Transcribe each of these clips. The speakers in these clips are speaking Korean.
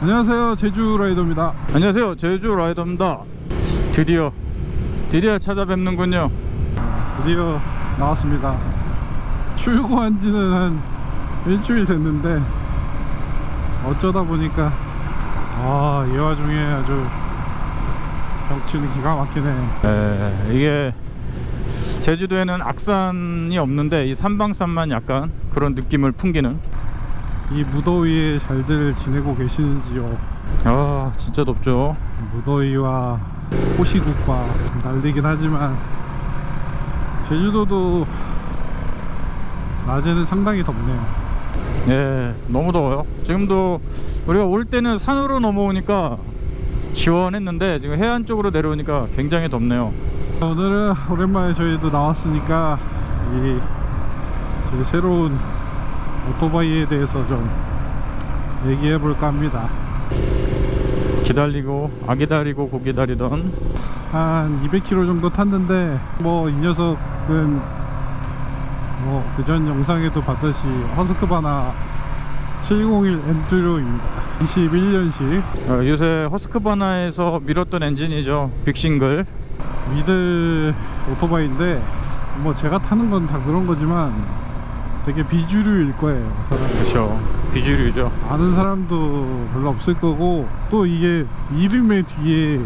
안녕하세요 제주 라이더입니다. 안녕하세요 제주 라이더입니다. 드디어 드디어 찾아뵙는군요. 드디어 나왔습니다. 출고한 지는 한 일주일 됐는데 어쩌다 보니까 아 이 와중에 아주 경치는 기가 막히네. 에, 이게 제주도에는 악산이 없는데 이 산방산만 약간 그런 느낌을 풍기는 이 무더위에 잘들 지내고 계시는지요? 아 진짜 덥죠? 무더위와 호시국과 난리긴 하지만 제주도도 낮에는 상당히 덥네요. 예 너무 더워요. 지금도 우리가 올 때는 산으로 넘어오니까 시원했는데 지금 해안 쪽으로 내려오니까 굉장히 덥네요. 오늘은 오랜만에 저희도 나왔으니까 이 저희 새로운 오토바이에 대해서 좀 얘기해 볼까 합니다. 기다리고 아 기다리고 고 기다리던 한 200km 정도 탔는데 뭐 이 녀석은 뭐 그전 영상에도 봤듯이 허스크바나 701 엔듀로입니다. 21년식 어, 요새 허스크바나에서 밀었던 엔진이죠 빅싱글 미드 오토바이인데 뭐 제가 타는 건 다 그런 거지만 되게 비주류일 거예요. 사람이. 그렇죠 비주류죠 아는 사람도 별로 없을 거고 또 이게 이름의 뒤에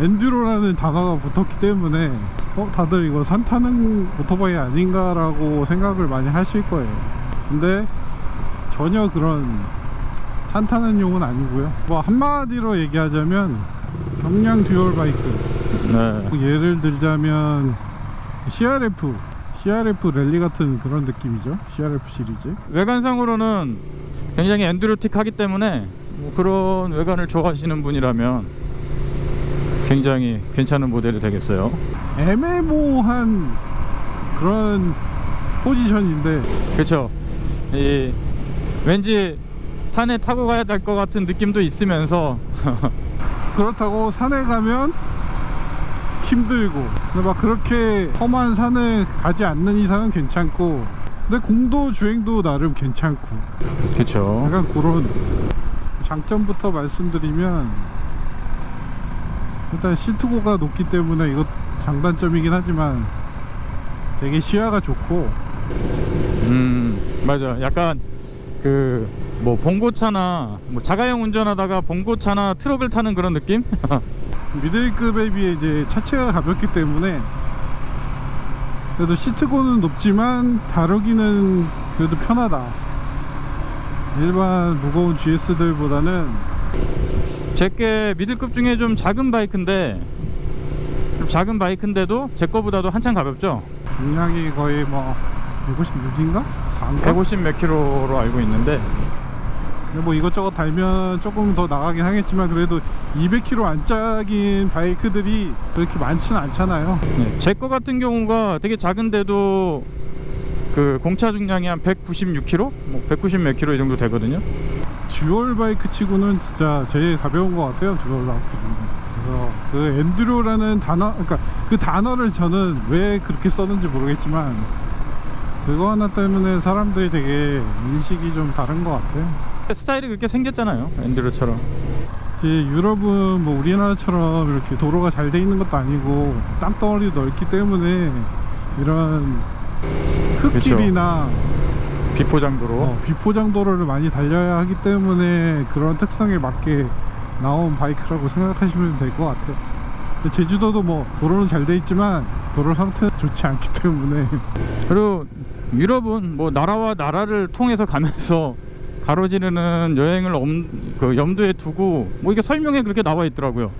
엔듀로라는 단어가 붙었기 때문에 어 다들 이거 산 타는 오토바이 아닌가라고 생각을 많이 하실 거예요 근데 전혀 그런 산 타는 용은 아니고요 뭐 한마디로 얘기하자면 경량 듀얼 바이크 네. 뭐 예를 들자면 CRF CRF 랠리 같은 그런 느낌이죠? CRF 시리즈? 외관상으로는 굉장히 엔드로틱하기 때문에 뭐 그런 외관을 좋아하시는 분이라면 굉장히 괜찮은 모델이 되겠어요. 애매모호한 그런 포지션인데. 그렇죠. 이 왠지 산에 타고 가야 될 것 같은 느낌도 있으면서. 그렇다고 산에 가면 힘들고 근데 막 그렇게 험한 산을 가지 않는 이상은 괜찮고 근데 공도 주행도 나름 괜찮고. 그렇죠 약간 그런 장점부터 말씀드리면 일단 시트고가 높기 때문에 이것 장단점이긴 하지만 되게 시야가 좋고. 음 맞아. 약간 그 뭐 봉고차나 뭐 자가용 운전하다가 봉고차나 트럭을 타는 그런 느낌 미들급에 비해 이제 차체가 가볍기 때문에 그래도 시트고는 높지만 다루기는 그래도 편하다 일반 무거운 GS들보다는 제게 미들급 중에 좀 작은 바이크인데 좀 작은 바이크인데도 제 거보다도 한참 가볍죠 중량이 거의 뭐 156인가? 4인가? 150 몇 킬로로 알고 있는데 근데 뭐 이것저것 달면 조금 더 나가긴 하겠지만 그래도 200km 안 짝인 바이크들이 그렇게 많지는 않잖아요. 네, 제거 같은 경우가 되게 작은데도 그 공차 중량이 한 196kg? 뭐 190몇 킬로 이 정도 되거든요. 듀얼 바이크 치고는 진짜 제일 가벼운 것 같아요 듀얼 바이크 중에 그래서 그 엔드로라는 단어 그러니까 그 단어를 저는 왜 그렇게 썼는지 모르겠지만 그거 하나 때문에 사람들이 되게 인식이 좀 다른 것 같아요 스타일이 그렇게 생겼잖아요 엔드로처럼. 이제 유럽은 뭐 우리나라처럼 이렇게 도로가 잘 돼 있는 것도 아니고 땅덩어리도 넓기 때문에 이런 흙길이나 비포장도로. 어, 비포장 도로를 많이 달려야 하기 때문에 그런 특성에 맞게 나온 바이크라고 생각하시면 될 것 같아요. 제주도도 뭐 도로는 잘 돼 있지만 도로 상태는 좋지 않기 때문에. 그리고 유럽은 뭐 나라와 나라를 통해서 가면서 가로지르는 여행을 엄, 그 염두에 두고 뭐 이게 설명에 그렇게 나와 있더라고요.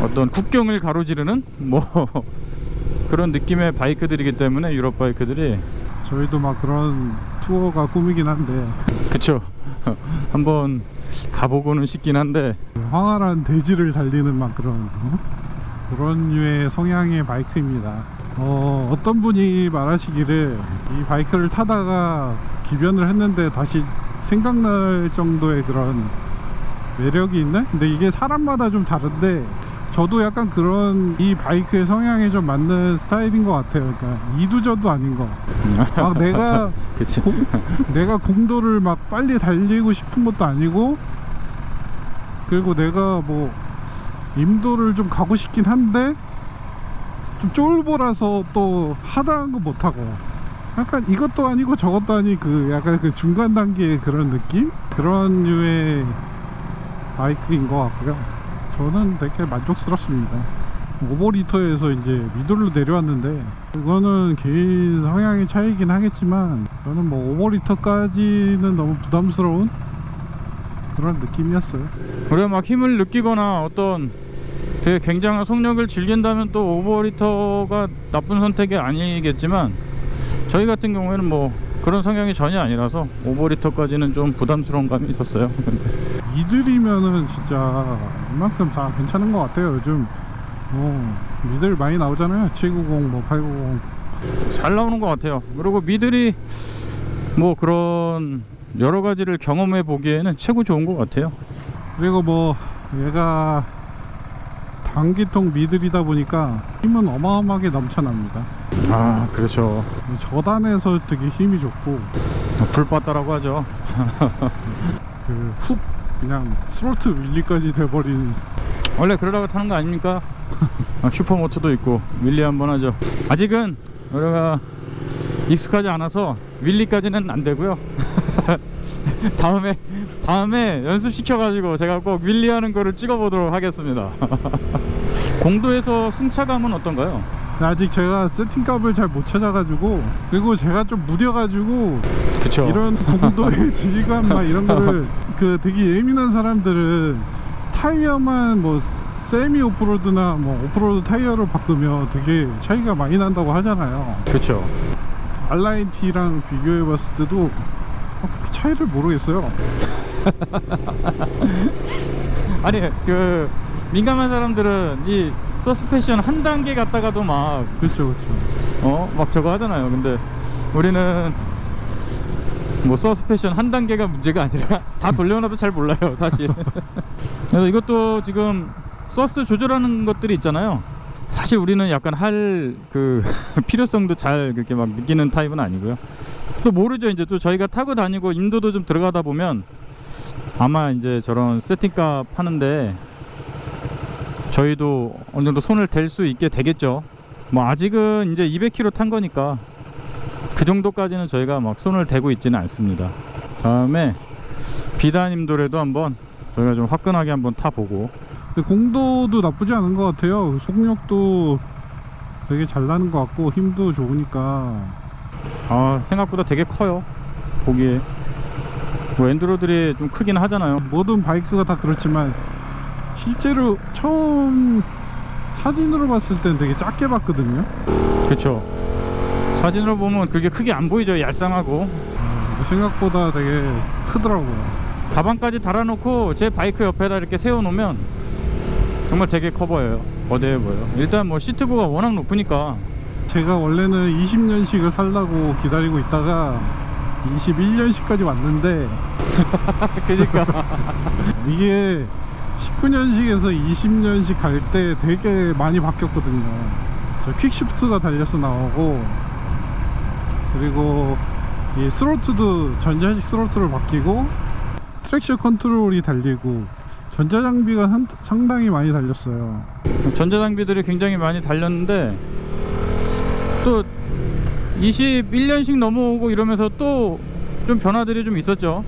어떤 국경을 가로지르는 뭐 그런 느낌의 바이크들이기 때문에 유럽 바이크들이 저희도 막 그런 투어가 꿈이긴 한데 그쵸 한번 가보고는 싶긴 한데 황활한 대지를 달리는 막 그런 어? 그런 류의 성향의 바이크입니다. 어, 어떤 분이 말하시기를 이 바이크를 타다가 기변을 했는데 다시 생각날 정도의 그런 매력이 있네? 근데 이게 사람마다 좀 다른데 저도 약간 그런 이 바이크의 성향에 좀 맞는 스타일인 것 같아요. 그러니까 이두저도 아닌 거. 막 내가 고- 내가 공도를 막 빨리 달리고 싶은 것도 아니고 그리고 내가 뭐 임도를 좀 가고 싶긴 한데 좀 쫄보라서 또 하다한 거 못하고. 약간 이것도 아니고 저것도 아니 그 약간 그 중간 단계의 그런 느낌? 그런 류의 바이크인 것 같고요. 저는 되게 만족스럽습니다. 오버리터에서 이제 미들로 내려왔는데 그거는 개인 성향의 차이긴 하겠지만 저는 뭐 오버리터까지는 너무 부담스러운 그런 느낌이었어요. 우리가 막 힘을 느끼거나 어떤 되게 굉장한 속력을 즐긴다면 또 오버리터가 나쁜 선택이 아니겠지만 저희 같은 경우에는 뭐 그런 성향이 전혀 아니라서 오버리터까지는 좀 부담스러운 감이 있었어요. 이들이면은 진짜 이만큼 다 괜찮은 것 같아요 요즘 뭐 미들 많이 나오잖아요 790 뭐 890 잘 나오는 것 같아요. 그리고 미들이 뭐 그런 여러 가지를 경험해 보기에는 최고 좋은 것 같아요. 그리고 뭐 얘가 단기통 미들이다 보니까 힘은 어마어마하게 넘쳐납니다 아 그렇죠. 저단에서 되게 힘이 좋고 불바다라고 하죠. 그 훅 그냥 스로트 윌리까지 돼버린 원래 그러다가 타는 거 아닙니까? 아, 슈퍼모토도 있고 윌리 한번 하죠. 아직은 우리가 익숙하지 않아서 윌리까지는 안 되고요. 다음에 다음에 연습 시켜가지고 제가 꼭 윌리 하는 거를 찍어보도록 하겠습니다. 공도에서 승차감은 어떤가요? 아직 제가 세팅값을 잘 못 찾아가지고 그리고 제가 좀 무뎌가지고 그쵸. 이런 공도의 질감 막 이런 거를 그 되게 예민한 사람들은 타이어만 뭐 세미 오프로드나 뭐 오프로드 타이어로 바꾸면 되게 차이가 많이 난다고 하잖아요 그쵸. 알라인 T랑 비교해 봤을 때도 어, 그렇게 차이를 모르겠어요 아니 그 민감한 사람들은 이 서스펜션 한 단계 갔다가도 막 그렇죠 그렇죠 어? 막 저거 하잖아요. 근데 우리는 뭐 서스펜션 한 단계가 문제가 아니라 다 돌려놔도 잘 몰라요, 사실. 그래서 이것도 지금 서스 조절하는 것들이 있잖아요. 사실 우리는 약간 할 그 필요성도 잘 그렇게 막 느끼는 타입은 아니고요. 또 모르죠. 이제 또 저희가 타고 다니고 인도도 좀 들어가다 보면 아마 이제 저런 세팅값 하는데 저희도 어느 정도 손을 댈 수 있게 되겠죠. 뭐 아직은 이제 200km 탄 거니까 그 정도까지는 저희가 막 손을 대고 있지는 않습니다. 다음에 비단임도래도 한번 저희가 좀 화끈하게 한번 타보고 공도도 나쁘지 않은 것 같아요 속력도 되게 잘 나는 것 같고 힘도 좋으니까 아 생각보다 되게 커요. 보기에. 뭐 엔드로들이 좀 크긴 하잖아요. 모든 바이크가 다 그렇지만 실제로 처음 사진으로 봤을 땐 되게 작게 봤거든요. 그렇죠 사진으로 보면 그게 크게 안 보이죠. 얄쌍하고. 어, 생각보다 되게 크더라고요. 가방까지 달아놓고 제 바이크 옆에다 이렇게 세워놓으면 정말 되게 커 보여요. 거대해 보여요. 일단 뭐 시트고가 워낙 높으니까 제가 원래는 20년씩을 살라고 기다리고 있다가 21년씩까지 왔는데 그러니까 이게 19년씩에서 20년씩 갈때 되게 많이 바뀌었거든요. 저 퀵시프트가 달려서 나오고 그리고 이 스로트도 전자식 스로트로 바뀌고 트랙션 컨트롤이 달리고 전자장비가 한- 상당히 많이 달렸어요. 전자장비들이 굉장히 많이 달렸는데 또 21년씩 넘어오고 이러면서 또 좀 변화들이 좀 있었죠.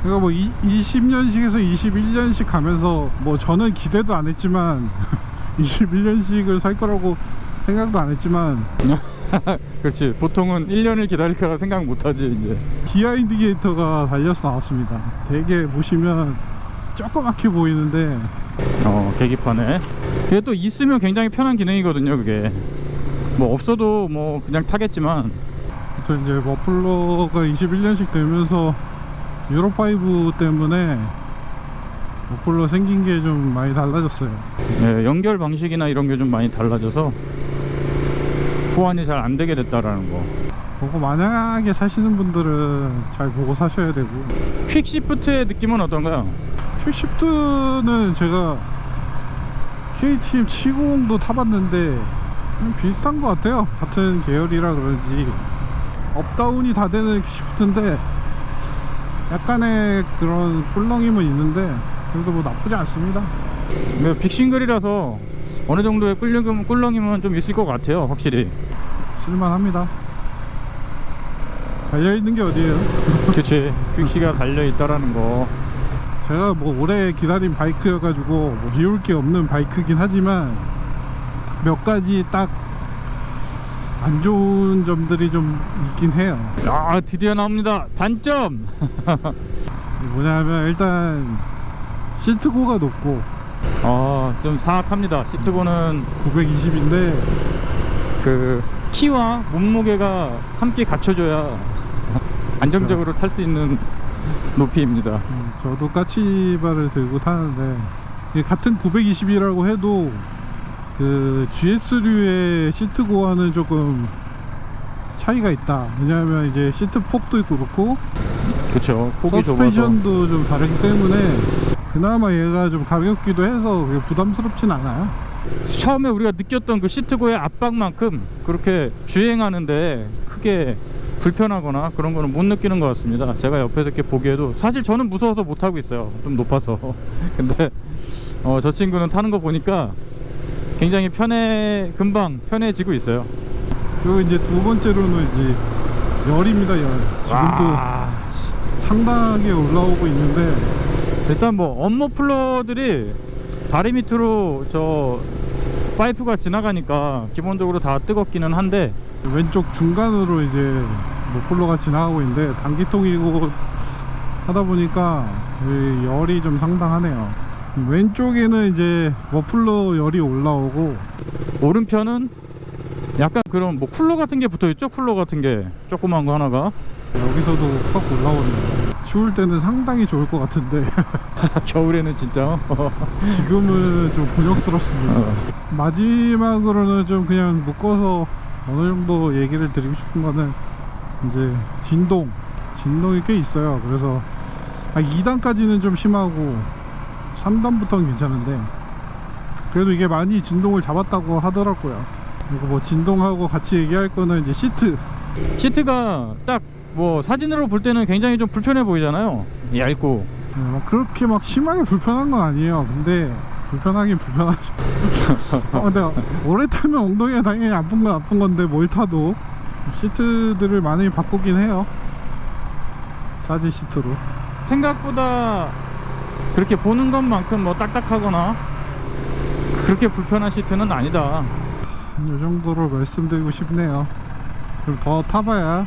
그러니까 뭐 이, 20년씩에서 21년씩 가면서 뭐 저는 기대도 안 했지만 21년씩을 살 거라고 생각도 안 했지만 그렇지. 보통은 1년을 기다릴까 생각 못하지 이제. 기아 인디게이터가 달려서 나왔습니다. 되게 보시면 조그맣게 보이는데 어 계기판에. 그게 또 있으면 굉장히 편한 기능이거든요 그게 뭐 없어도 뭐 그냥 타겠지만 저 이제 머플러가 21년씩 되면서 유로5 때문에 머플러 생긴 게 좀 많이 달라졌어요. 예, 연결 방식이나 이런 게 좀 많이 달라져서 호환이 잘 안 되게 됐다라는 거 그거 만약에 사시는 분들은 잘 보고 사셔야 되고 퀵시프트의 느낌은 어떤가요? 퀵시프트는 제가 KTM 790도 타봤는데 음, 비슷한 것 같아요. 같은 계열이라 그런지 업다운이 다 되는 퀵시프트인데 약간의 그런 꿀렁임은 있는데 그래도 뭐 나쁘지 않습니다. 네, 빅싱글이라서 어느 정도의 꿀렁임, 꿀렁임은 좀 있을 것 같아요 확실히 쓸만합니다. 달려있는 게 어디에요? 그치 퀵시가 달려있다라는 거 제가 뭐 오래 기다린 바이크여가지고 뭐 비울 게 없는 바이크긴 하지만 몇 가지 딱 안 좋은 점들이 좀 있긴 해요. 아 드디어 나옵니다. 단점! 뭐냐면 일단 시트고가 높고 아좀 사악합니다. 시트고는 920인데 그 키와 몸무게가 함께 갖춰져야 안정적으로 탈 수 있는 높이입니다. 저도 까치바를 들고 타는데 같은 920이라고 해도 그 GS류의 시트 고와는 조금 차이가 있다. 왜냐하면 이제 시트 폭도 있고 그렇고 그쵸 폭이 서스펜션도 좀 다르기 때문에 그나마 얘가 좀 가볍기도 해서 부담스럽진 않아요. 처음에 우리가 느꼈던 그 시트고의 압박만큼 그렇게 주행하는데 크게 불편하거나 그런 거는 못 느끼는 것 같습니다. 제가 옆에서 이렇게 보기에도 사실 저는 무서워서 못 타고 있어요. 좀 높아서. 근데 어, 저 친구는 타는 거 보니까 굉장히 편해 금방 편해지고 있어요. 그리고 이제 두 번째로는 이제 열입니다. 열. 지금도 와, 씨. 상당하게 올라오고 있는데 일단 뭐 언머플러들이 다리 밑으로 저 파이프가 지나가니까 기본적으로 다 뜨겁기는 한데 왼쪽 중간으로 이제 머플러가 지나가고 있는데 단기통이고 하다 보니까 이 열이 좀 상당하네요. 왼쪽에는 이제 머플러 열이 올라오고 오른편은 약간 그런 뭐 쿨러 같은 게 붙어 있죠 쿨러 같은 게 조그만 거 하나가 여기서도 확 올라오네요. 추울 때는 상당히 좋을 것 같은데 겨울에는 진짜 어. 지금은 좀 곤욕스럽습니다. 마지막으로는 좀 그냥 묶어서 어느 정도 얘기를 드리고 싶은 거는 이제 진동 진동이 꽤 있어요 그래서 아, 2단까지는 좀 심하고 3단부터는 괜찮은데 그래도 이게 많이 진동을 잡았다고 하더라고요. 그리고 뭐 진동하고 같이 얘기할 거는 이제 시트. 시트가 딱 뭐 사진으로 볼 때는 굉장히 좀 불편해 보이잖아요. 얇고. 네, 막 그렇게 막 심하게 불편한 건 아니에요. 근데 불편하긴 불편하죠. 어, 근데 오래 타면 엉덩이가 당연히 아픈 건 아픈 건데 뭘 타도 시트들을 많이 바꾸긴 해요. 사진 시트로. 생각보다 그렇게 보는 것만큼 뭐 딱딱하거나 그렇게 불편한 시트는 아니다. 이 정도로 말씀드리고 싶네요. 좀더 타봐야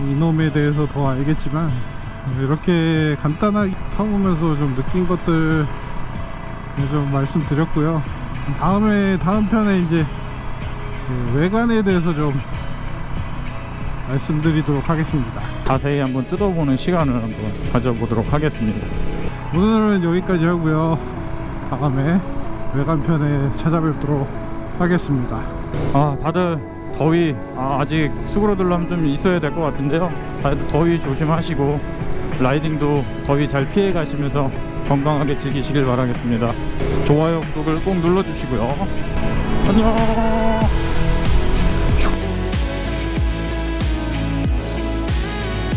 이놈에 대해서 더 알겠지만 이렇게 간단하게 타보면서 좀 느낀 것들 좀 말씀드렸고요. 다음에 다음 편에 이제 그 외관에 대해서 좀 말씀드리도록 하겠습니다. 자세히 한번 뜯어보는 시간을 한번 가져보도록 하겠습니다 오늘은 여기까지 하고요. 다음에 외관편에 찾아뵙도록 하겠습니다. 아 다들 더위 아, 아직 수그러들려면 좀 있어야 될 것 같은데요. 다들 더위 조심하시고 라이딩도 더위 잘 피해 가시면서 건강하게 즐기시길 바라겠습니다. 좋아요 구독을 꼭 눌러주시고요. 안녕